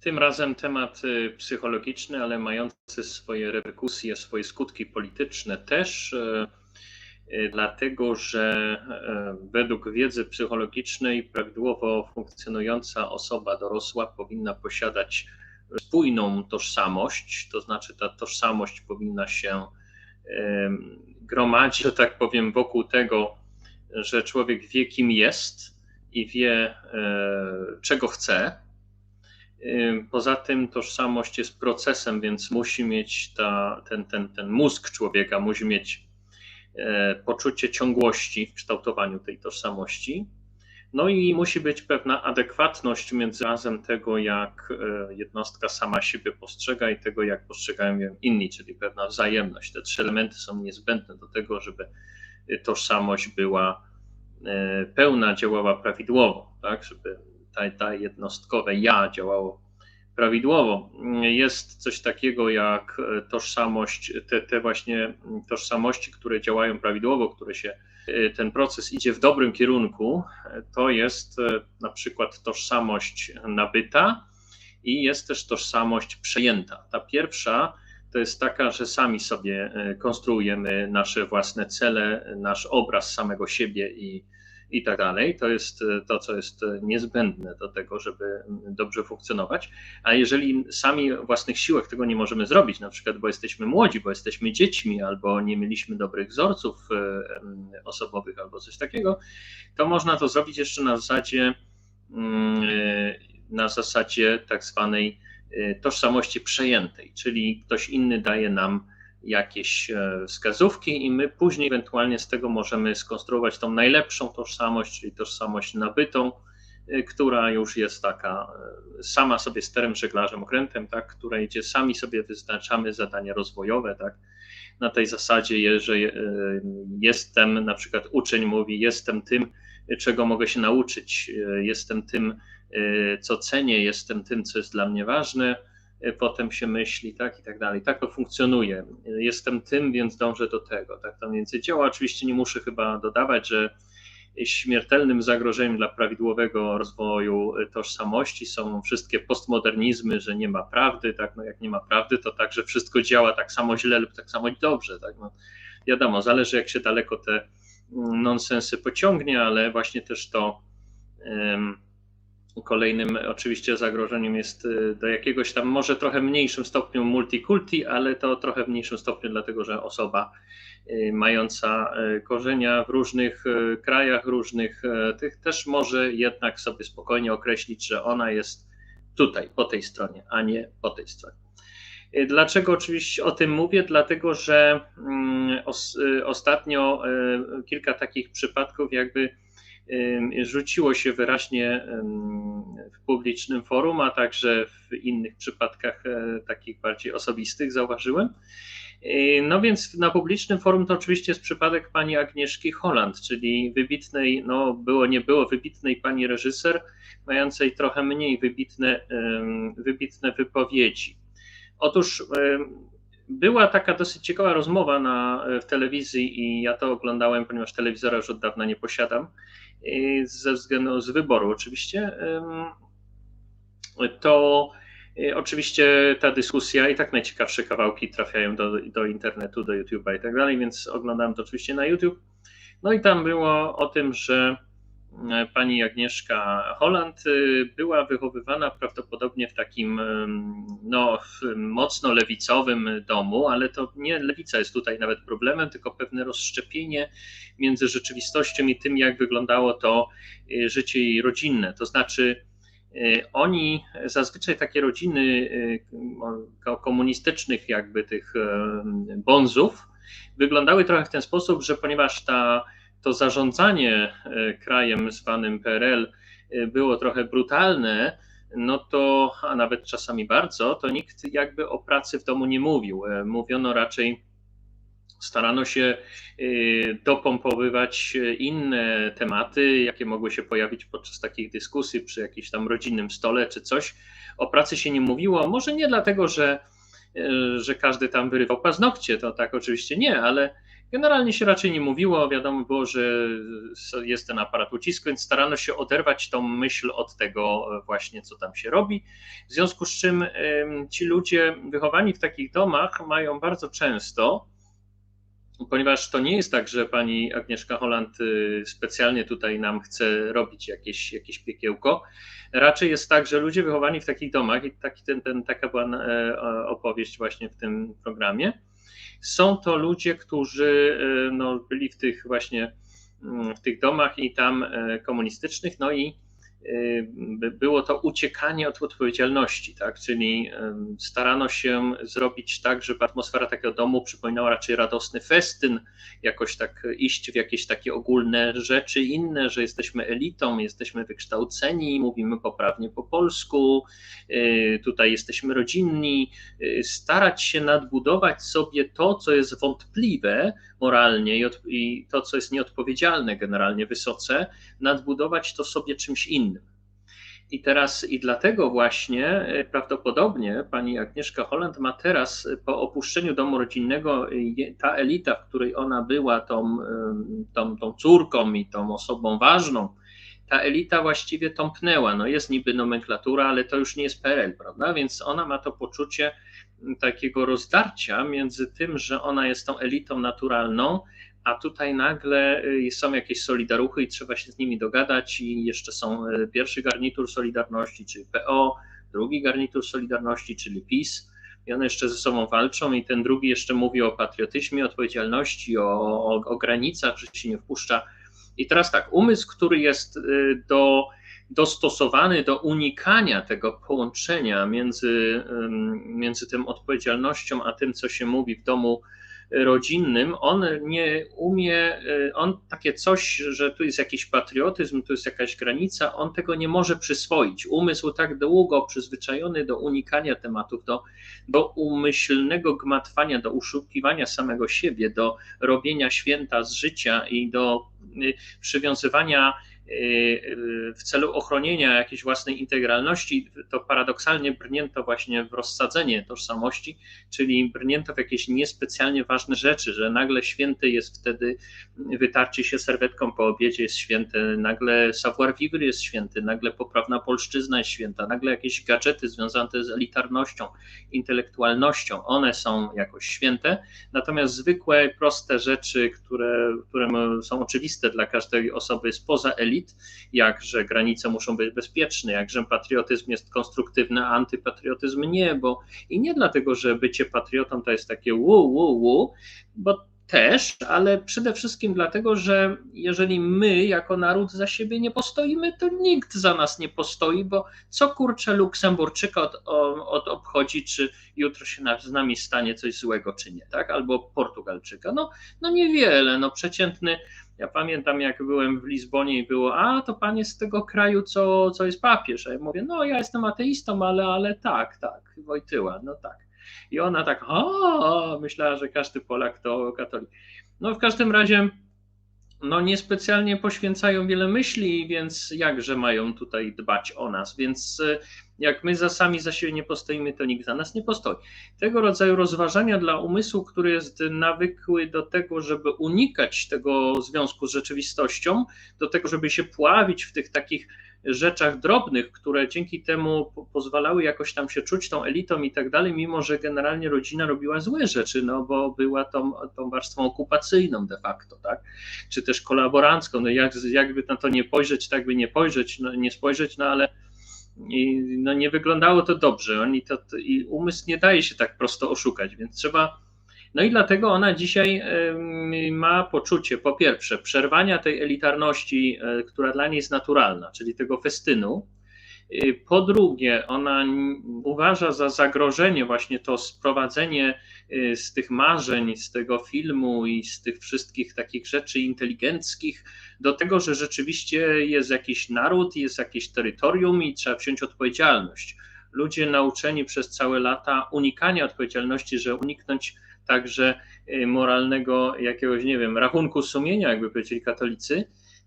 Tym razem temat y, psychologiczny, ale mający swoje reperkusje, swoje skutki polityczne też, y, y, dlatego że według wiedzy psychologicznej prawidłowo funkcjonująca osoba dorosła powinna posiadać spójną tożsamość, to znaczy ta tożsamość powinna się gromadzić, że tak powiem, wokół tego, że człowiek wie, kim jest i wie, czego chce Poza tym tożsamość jest procesem, więc musi mieć ta, ten, ten, ten mózg człowieka, musi mieć e, poczucie ciągłości w kształtowaniu tej tożsamości. No i musi być pewna adekwatność między razem tego, jak e, jednostka sama siebie postrzega i tego, jak postrzegają ją inni, czyli pewna wzajemność. Te trzy elementy są niezbędne do tego, żeby tożsamość była e, pełna, działała prawidłowo, tak, żeby ta, ta jednostkowe ja działało prawidłowo. Jest coś takiego jak tożsamość, te, te właśnie tożsamości, które działają prawidłowo, które się, ten proces idzie w dobrym kierunku, to jest na przykład tożsamość nabyta i jest też tożsamość przejęta. Ta pierwsza to jest taka, że sami sobie konstruujemy nasze własne cele, nasz obraz samego siebie i, i tak dalej. To jest e, to, co jest e, niezbędne do tego, żeby dobrze funkcjonować. A jeżeli sami własnych siłach tego nie możemy zrobić, na przykład bo jesteśmy młodzi, bo jesteśmy dziećmi, albo nie mieliśmy dobrych wzorców e, osobowych, albo coś takiego, to można to zrobić jeszcze na zasadzie mm, na zasadzie tak zwanej tożsamości przejętej, czyli ktoś inny daje nam jakieś e, wskazówki i my później ewentualnie z tego możemy skonstruować tą najlepszą tożsamość, czyli tożsamość nabytą, e, która już jest taka e, sama sobie sterem, żeglarzem, okrętem, tak, której gdzie sami sobie wyznaczamy zadania rozwojowe, tak, na tej zasadzie, że jestem, na przykład uczeń mówi, jestem tym, czego mogę się nauczyć, jestem tym, co cenię, jestem tym, co jest dla mnie ważne, potem się myśli, tak i tak dalej. Tak to funkcjonuje. Jestem tym, więc dążę do tego. Tak to mniej więcej działa. Oczywiście nie muszę chyba dodawać, że śmiertelnym zagrożeniem dla prawidłowego rozwoju tożsamości są wszystkie postmodernizmy, że nie ma prawdy, tak, no jak nie ma prawdy, to także wszystko działa tak samo źle lub tak samo dobrze, tak, no wiadomo, zależy jak się daleko te nonsensy pociągnie, ale właśnie też to Kolejnym oczywiście zagrożeniem jest y, do jakiegoś tam może trochę mniejszym stopniu multikulti, ale to trochę mniejszym stopniu dlatego, że osoba y, mająca y, korzenia w różnych krajach, różnych tych też może jednak sobie spokojnie określić, że ona jest tutaj, po tej stronie, a nie po tej stronie. Dlaczego oczywiście o tym mówię? Dlatego, że mm, ostatnio kilka takich przypadków jakby rzuciło się wyraźnie w publicznym forum, a także w innych przypadkach e, takich bardziej osobistych zauważyłem. No więc na publicznym forum to oczywiście jest przypadek pani Agnieszki Holland, czyli wybitnej, no było nie było, wybitnej pani reżyser, mającej trochę mniej wybitne, wybitne wypowiedzi. Otóż była taka dosyć ciekawa rozmowa na, w telewizji i ja to oglądałem, ponieważ telewizora już od dawna nie posiadam ze względu z wyboru oczywiście, to y, oczywiście ta dyskusja i tak najciekawsze kawałki trafiają do, do internetu, do YouTube'a i tak dalej, więc oglądałem to oczywiście na YouTube. No i tam było o tym, że pani Agnieszka Holland y, była wychowywana prawdopodobnie w takim no, mocno lewicowym domu, ale to nie lewica jest tutaj nawet problemem, tylko pewne rozszczepienie między rzeczywistością i tym, jak wyglądało to y, życie jej rodzinne. To znaczy, y, oni zazwyczaj takie rodziny komunistycznych, jakby tych bonzów, wyglądały trochę w ten sposób, że ponieważ ta to zarządzanie e, krajem zwanym PRL e, było trochę brutalne, no to, a nawet czasami bardzo, to nikt jakby o pracy w domu nie mówił. E, mówiono raczej, starano się dopompowywać inne tematy, jakie mogły się pojawić podczas takich dyskusji przy jakimś tam rodzinnym stole czy coś. O pracy się nie mówiło, może nie dlatego, że, że każdy tam wyrywał paznokcie, to tak oczywiście nie, ale Generalnie się raczej nie mówiło, wiadomo było, że jest ten aparat ucisku, więc starano się oderwać tą myśl od tego właśnie, co tam się robi. W związku z czym ci ludzie wychowani w takich domach mają bardzo często, ponieważ to nie jest tak, że pani Agnieszka Holland y, specjalnie tutaj nam chce robić jakieś, jakieś piekiełko. Raczej jest tak, że ludzie wychowani w takich domach, i taki ten, ten, taka była e, opowieść właśnie w tym programie, są to ludzie, którzy e, no, byli w tych właśnie mm, w tych domach i tam e, komunistycznych, no i było to uciekanie od odpowiedzialności, tak? czyli starano się zrobić tak, żeby atmosfera takiego domu przypominała raczej radosny festyn, jakoś tak iść w jakieś takie ogólne rzeczy inne, że jesteśmy elitą, jesteśmy wykształceni, mówimy poprawnie po polsku, tutaj jesteśmy rodzinni, starać się nadbudować sobie to, co jest wątpliwe moralnie i to, co jest nieodpowiedzialne generalnie wysoce, nadbudować to sobie czymś innym. I teraz, i dlatego właśnie e, prawdopodobnie pani Agnieszka Holland ma teraz po opuszczeniu domu rodzinnego, ta elita, w której ona była tą, tą, tą córką i tą osobą ważną, ta elita właściwie tąpnęła. No jest niby nomenklatura, ale to już nie jest PRL, prawda? Więc ona ma to poczucie takiego rozdarcia między tym, że ona jest tą elitą naturalną, a tutaj nagle y, są jakieś solidaruchy i trzeba się z nimi dogadać i jeszcze są y, pierwszy garnitur Solidarności, czyli PO, drugi garnitur Solidarności, czyli PiS i one jeszcze ze sobą walczą i ten drugi jeszcze mówi o patriotyzmie, odpowiedzialności, o, o, o granicach, że się nie wpuszcza. I teraz tak, umysł, który jest y, do dostosowany do unikania tego połączenia między, między tym odpowiedzialnością a tym, co się mówi w domu rodzinnym, on nie umie, y, on takie coś, że tu jest jakiś patriotyzm, tu jest jakaś granica, on tego nie może przyswoić. Umysł tak długo przyzwyczajony do unikania tematów, do, do umyślnego gmatwania, do uszukiwania samego siebie, do robienia święta z życia i do y, przywiązywania w celu ochronienia jakiejś własnej integralności, to paradoksalnie brnięto właśnie w rozsadzenie tożsamości, czyli brnięto w jakieś niespecjalnie ważne rzeczy, że nagle święty jest wtedy wytarcie się serwetką po obiedzie jest święte, nagle savoir vivre jest święty, nagle poprawna polszczyzna jest święta, nagle jakieś gadżety związane z elitarnością, intelektualnością, one są jakoś święte, natomiast zwykłe, proste rzeczy, które, które są oczywiste dla każdej osoby spoza elit, elit, jak że granice muszą być bezpieczne, jak że patriotyzm jest konstruktywny, a antypatriotyzm nie, bo i nie dlatego, że bycie patriotą to jest takie wu, wu, wu, bo też, ale przede wszystkim dlatego, że jeżeli my jako naród za siebie nie postoimy, to nikt za nas nie postoi, bo co kurczę Luksemburczyka od, od obchodzi, czy jutro się z nami stanie coś złego, czy nie, tak? Albo Portugalczyka. No, no niewiele, no przeciętny ja pamiętam, jak byłem w Lizbonie i było, a to pan jest z tego kraju, co, co jest papież. A ja mówię, no ja jestem ateistą, ale, ale tak, tak, Wojtyła, no tak. I ona tak, o, myślała, że każdy Polak to katolik. No w każdym razie, no niespecjalnie poświęcają wiele myśli, więc jakże mają tutaj dbać o nas, więc jak my za sami za siebie nie postoimy, to nikt za nas nie postoi. Tego rodzaju rozważania dla umysłu, który jest nawykły do tego, żeby unikać tego związku z rzeczywistością, do tego, żeby się pławić w tych takich rzeczach drobnych, które dzięki temu pozwalały jakoś tam się czuć tą elitą i tak dalej, mimo że generalnie rodzina robiła złe rzeczy, no bo była tą, tą warstwą okupacyjną de facto, tak? Czy też kolaborancką, no jak, jakby na to nie spojrzeć, tak by nie spojrzeć, no, nie spojrzeć, no ale i no nie wyglądało to dobrze. Oni to, I umysł nie daje się tak prosto oszukać, więc trzeba. No i dlatego ona dzisiaj ma poczucie, po pierwsze, przerwania tej elitarności, e, która dla niej jest naturalna, czyli tego festynu. E, po drugie, ona uważa za zagrożenie właśnie to sprowadzenie e, z tych marzeń, z tego filmu i z tych wszystkich takich rzeczy inteligenckich do tego, że rzeczywiście jest jakiś naród, jest jakieś terytorium i trzeba wziąć odpowiedzialność. Ludzie nauczeni przez całe lata unikania odpowiedzialności, że uniknąć także y, moralnego jakiegoś, nie wiem, rachunku sumienia, jakby powiedzieli katolicy,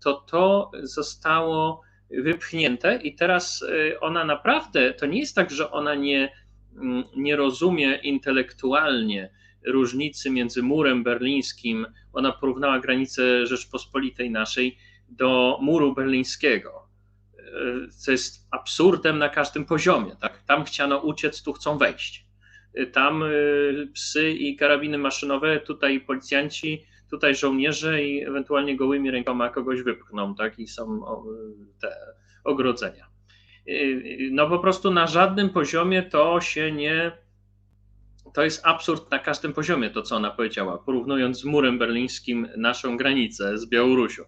to to zostało wypchnięte i teraz y, ona naprawdę, to nie jest tak, że ona nie, mm, nie rozumie intelektualnie różnicy między murem berlińskim, ona porównała granicę Rzeczpospolitej naszej do muru berlińskiego, co jest absurdem na każdym poziomie. Tak? Tam chciano uciec, tu chcą wejść. Tam psy i karabiny maszynowe, tutaj policjanci, tutaj żołnierze i ewentualnie gołymi rękoma kogoś wypchną, tak? I są te ogrodzenia. No po prostu na żadnym poziomie to się nie. To jest absurd na każdym poziomie, to co ona powiedziała, porównując z murem berlińskim naszą granicę z Białorusią.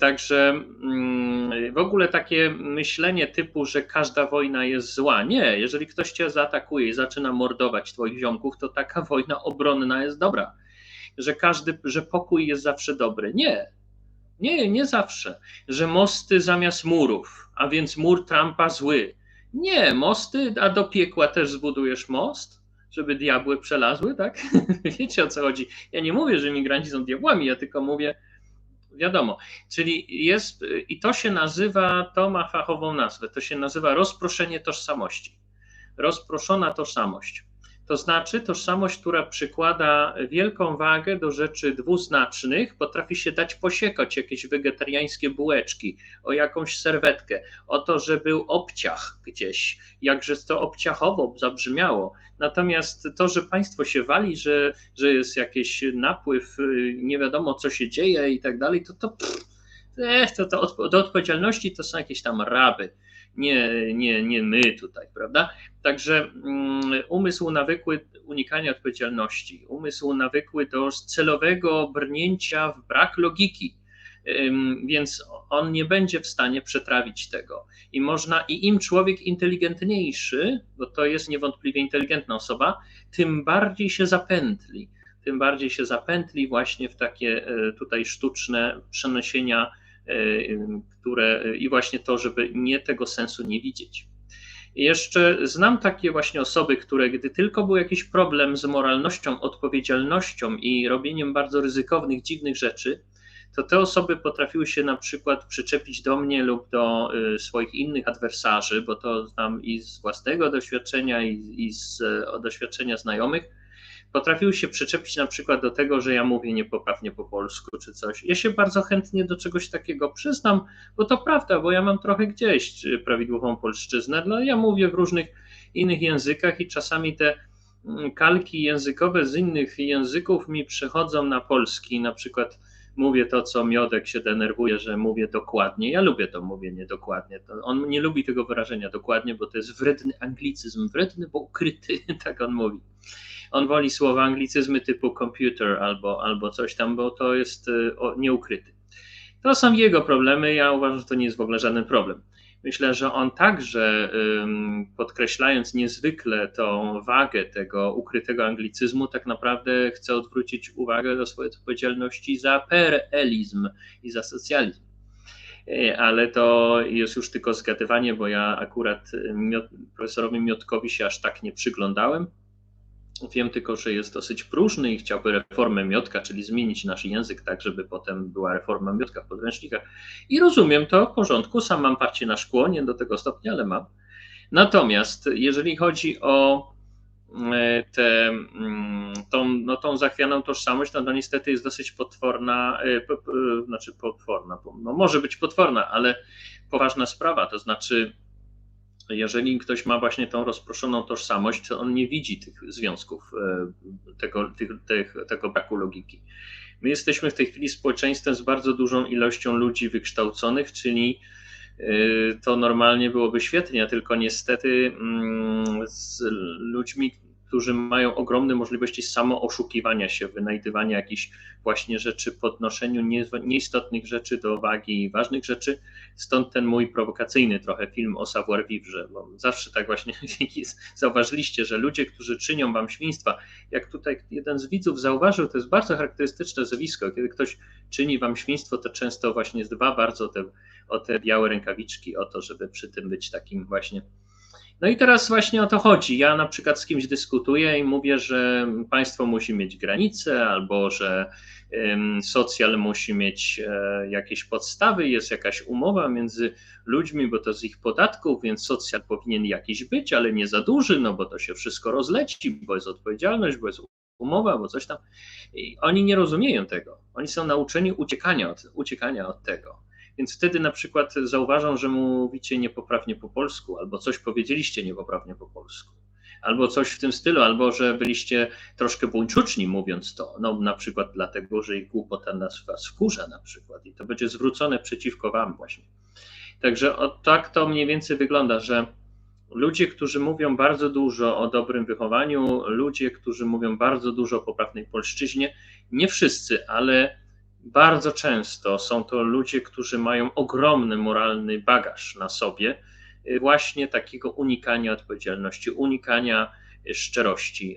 Także mm, w ogóle takie myślenie typu, że każda wojna jest zła. Nie, jeżeli ktoś cię zaatakuje i zaczyna mordować twoich ziomków, to taka wojna obronna jest dobra. Że każdy, że pokój jest zawsze dobry. Nie. Nie, nie zawsze. Że mosty zamiast murów, a więc mur Trumpa zły. Nie, mosty, a do piekła też zbudujesz most, żeby diabły przelazły, tak? Wiecie o co chodzi. Ja nie mówię, że imigranci są diabłami, ja tylko mówię, wiadomo. Czyli jest, i to się nazywa, to ma fachową nazwę, to się nazywa rozproszenie tożsamości. Rozproszona tożsamość. To znaczy tożsamość, która przykłada wielką wagę do rzeczy dwuznacznych, potrafi się dać posiekać jakieś wegetariańskie bułeczki, o jakąś serwetkę, o to, że był obciach gdzieś, jakże to obciachowo zabrzmiało. Natomiast to, że państwo się wali, że, że jest jakiś napływ, nie wiadomo co się dzieje i tak dalej, to to, pff, to, to do odpowiedzialności to są jakieś tam raby nie, nie, nie my tutaj, prawda? Także mm, umysł nawykły unikania odpowiedzialności, umysł nawykły do celowego brnięcia w brak logiki, więc on nie będzie w stanie przetrawić tego. I można, i im człowiek inteligentniejszy, bo to jest niewątpliwie inteligentna osoba, tym bardziej się zapętli, tym bardziej się zapętli właśnie w takie e, tutaj sztuczne przeniesienia które i właśnie to, żeby nie tego sensu nie widzieć. Jeszcze znam takie właśnie osoby, które gdy tylko był jakiś problem z moralnością, odpowiedzialnością i robieniem bardzo ryzykownych, dziwnych rzeczy, to te osoby potrafiły się na przykład przyczepić do mnie lub do y, swoich innych adwersarzy, bo to znam i z własnego doświadczenia, i, i z doświadczenia znajomych, potrafił się przyczepić na przykład do tego, że ja mówię niepoprawnie po polsku czy coś. Ja się bardzo chętnie do czegoś takiego przyznam, bo to prawda, bo ja mam trochę gdzieś prawidłową polszczyznę, no ja mówię w różnych innych językach i czasami te mm, kalki językowe z innych języków mi przychodzą na polski, na przykład mówię to, co Miodek się denerwuje, że mówię dokładnie. Ja lubię to mówienie dokładnie. On nie lubi tego wyrażenia dokładnie, bo to jest wredny anglicyzm, wredny, bo ukryty, tak on mówi on woli słowa anglicyzmy typu computer albo, albo coś tam, bo to jest y, nieukryty. To są jego problemy. Ja uważam, że to nie jest w ogóle żaden problem. Myślę, że on także, podkreślając niezwykle tą wagę tego ukrytego anglicyzmu, tak naprawdę chce odwrócić uwagę do swojej odpowiedzialności za perelizm i za socjalizm. Y, ale to jest już tylko zgadywanie, bo ja akurat profesorowi Miotkowi się aż tak nie przyglądałem. Wiem tylko, że jest dosyć próżny i chciałby reformę miotka, czyli zmienić nasz język tak, żeby potem była reforma miotka w podręcznikach. I rozumiem to w porządku, sam mam parcie na szkło, nie do tego stopnia, ale mam. Natomiast jeżeli chodzi o e, tę mm, tą, no, tą zachwianą tożsamość, no to niestety jest dosyć potworna, e, znaczy potworna, no może być potworna, ale poważna sprawa, to znaczy jeżeli ktoś ma właśnie tą rozproszoną tożsamość, to on nie widzi tych związków, e, tego, tych, tych, tego braku logiki. My jesteśmy w tej chwili społeczeństwem z bardzo dużą ilością ludzi wykształconych, czyli e, to normalnie byłoby świetnie, tylko niestety mm, z ludźmi, którzy mają ogromne możliwości samooszukiwania się, wynajdywania jakichś właśnie rzeczy, podnoszeniu nieistotnych rzeczy do wagi ważnych rzeczy. Stąd ten mój prowokacyjny trochę film o savoir vivre, bo zawsze tak właśnie zauważyliście, że ludzie, którzy czynią wam świństwa, jak tutaj jeden z widzów zauważył, to jest bardzo charakterystyczne zjawisko, kiedy ktoś czyni wam świństwo, to często właśnie dba bardzo te, o te białe rękawiczki, o to, żeby przy tym być takim właśnie no i teraz właśnie o to chodzi. Ja na przykład z kimś dyskutuję i mówię, że państwo musi mieć granice albo że socjal musi mieć e, jakieś podstawy, jest jakaś umowa między ludźmi, bo to z ich podatków, więc socjal powinien jakiś być, ale nie za duży, no bo to się wszystko rozleci, bo jest odpowiedzialność, bo jest umowa albo coś tam. I oni nie rozumieją tego. Oni są nauczeni uciekania od, uciekania od tego. Więc wtedy na przykład zauważą, że mówicie niepoprawnie po polsku, albo coś powiedzieliście niepoprawnie po polsku, albo coś w tym stylu, albo że byliście troszkę buńczuczni mówiąc to. No na przykład dlatego, że ich głupota nas was wkurza na przykład i to będzie zwrócone przeciwko wam właśnie. Także o, tak to mniej więcej wygląda, że ludzie, którzy mówią bardzo dużo o dobrym wychowaniu, ludzie, którzy mówią bardzo dużo o poprawnej polszczyźnie, nie wszyscy, ale bardzo często są to ludzie, którzy mają ogromny moralny bagaż na sobie, y, właśnie takiego unikania odpowiedzialności, unikania szczerości,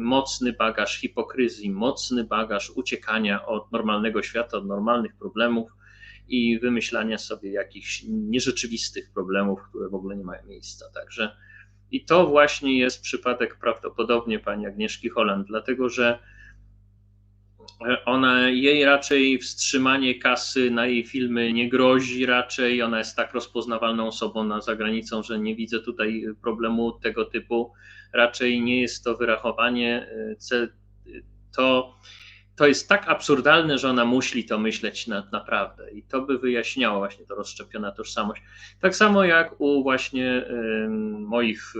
mocny bagaż hipokryzji, mocny bagaż uciekania od normalnego świata, od normalnych problemów i wymyślania sobie jakichś nierzeczywistych problemów, które w ogóle nie mają miejsca. Także i to właśnie jest przypadek prawdopodobnie pani Agnieszki Holland, dlatego że ona, jej raczej wstrzymanie kasy na jej filmy nie grozi raczej, ona jest tak rozpoznawalną osobą na zagranicą, że nie widzę tutaj problemu tego typu. Raczej nie jest to wyrachowanie, to, to jest tak absurdalne, że ona musi to myśleć na, naprawdę i to by wyjaśniało właśnie to rozszczepiona tożsamość. Tak samo jak u właśnie y, moich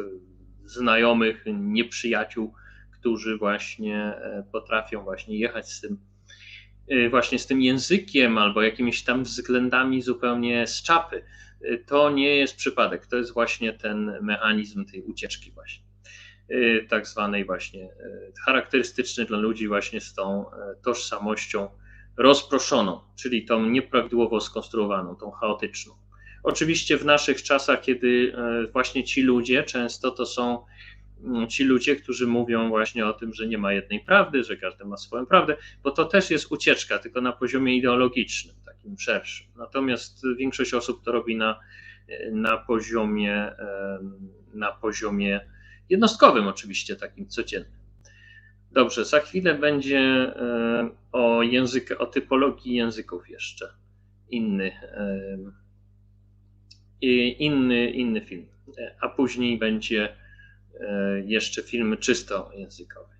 znajomych, nieprzyjaciół, którzy właśnie e, potrafią właśnie jechać z tym e, właśnie z tym językiem albo jakimiś tam względami zupełnie z czapy. E, to nie jest przypadek, to jest właśnie ten mechanizm tej ucieczki właśnie, tak zwanej właśnie charakterystyczny dla ludzi właśnie z tą tożsamością rozproszoną, czyli tą nieprawidłowo skonstruowaną, tą chaotyczną. Oczywiście w naszych czasach, kiedy właśnie ci ludzie często to są ci ludzie, którzy mówią właśnie o tym, że nie ma jednej prawdy, że każdy ma swoją prawdę, bo to też jest ucieczka, tylko na poziomie ideologicznym, takim szerszym. Natomiast większość osób to robi na, na poziomie, na poziomie jednostkowym, oczywiście, takim codziennym. Dobrze, za chwilę będzie o język, o typologii języków jeszcze inny, inny, inny film, a później będzie E, jeszcze filmy czysto językowe.